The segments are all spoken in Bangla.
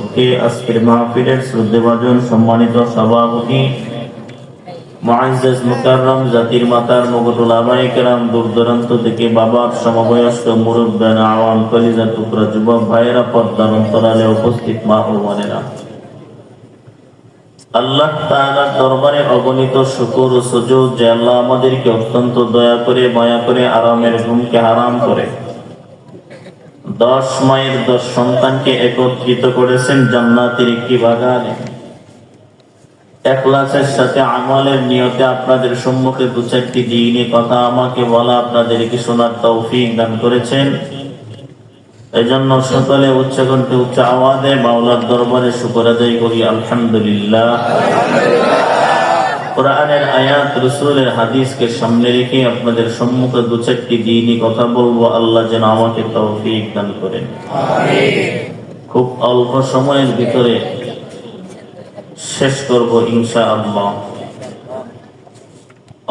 উপলক্ষে আজকের মাহফিলের শ্রদ্ধেভাজন সম্মানিত সভাপতি মুকাররম জাতির মাতার কেরাম, দূর দূরান্ত থেকে বাবার সমবয়স্ক আওয়াম কলিজা টুকরা ভাইয়েরা পদ্মার অন্তরালে উপস্থিত মা ও বোনেরা। আল্লাহ দরবারে অগণিত শুকর সুজুদ যে আল্লাহ আমাদেরকে অত্যন্ত দয়া করে, মায়া করে, আরামের ঘুমকে হারাম করে। দশ মায়ের দশ সন্তানকে একত্রিত করেছেন জান্নাতের একটি বাগানে। একলাসের সাথে আমলের নিয়তে আপনাদের সম্মুখে দু চারটি দিনে কথা আমাকে বলা আপনাদেরকে শোনার তৌফিক দান করেছেন। এই জন্য সকলে উচ্চ কণ্ঠে উচ্চ আওয়াজে মাওলার দরবারে শুকর আদায় করি, আলহামদুলিল্লাহ। কোরআনের আয়াত, রসুলের হাদিসকে সামনে রেখে আপনাদের সম্মুখে দু চারটি দিনই কথা বলব। আল্লাহ যেন আমাকে তৌফিক দান করেন। খুব অল্প সময়ের ভিতরে শেষ করব ইনশা আল্লাহ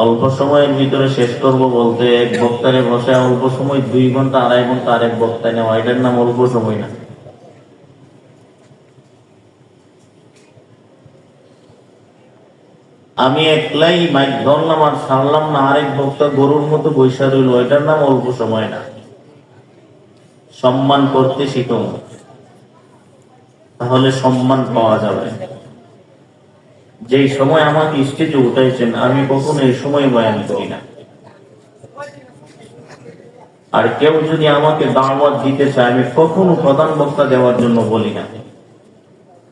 অল্প সময়ের ভিতরে শেষ করব বলতে এক বক্তারে বসে অল্প সময়, দুই ঘণ্টা, আড়াই ঘণ্টা, আরেক বক্তায় নেওয়া, এটার নাম অল্প সময় না। আমি একলাই মাইক ধরলাম আর সারলাম না, আরেক বক্তা গরুর মতো বৈশা রইল। এটার নাম অল্প সময় না। সম্মান করতে শিখুন তাহলে সম্মান পাওয়া যাবে। যেই সময় আমাকে স্টেজে উঠাইছেন, আমি কখনো এই সময় বয়ান করি না। আর কেউ যদি আমাকে দাওয়াত দিতে চায়, আমি কখনো প্রধান বক্তা দেওয়ার জন্য বলি না।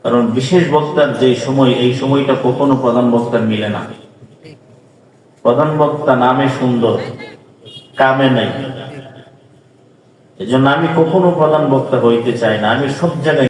কারণ বিশেষ বক্তার যে সময়, এই সময়টা কখনো প্রধান বক্তার মিলে না। প্রধান বক্তা নামে সুন্দর, কামে নাই। এজন্য আমি কখনো প্রধান বক্তা হইতে চাই না। আমি সব জায়গায়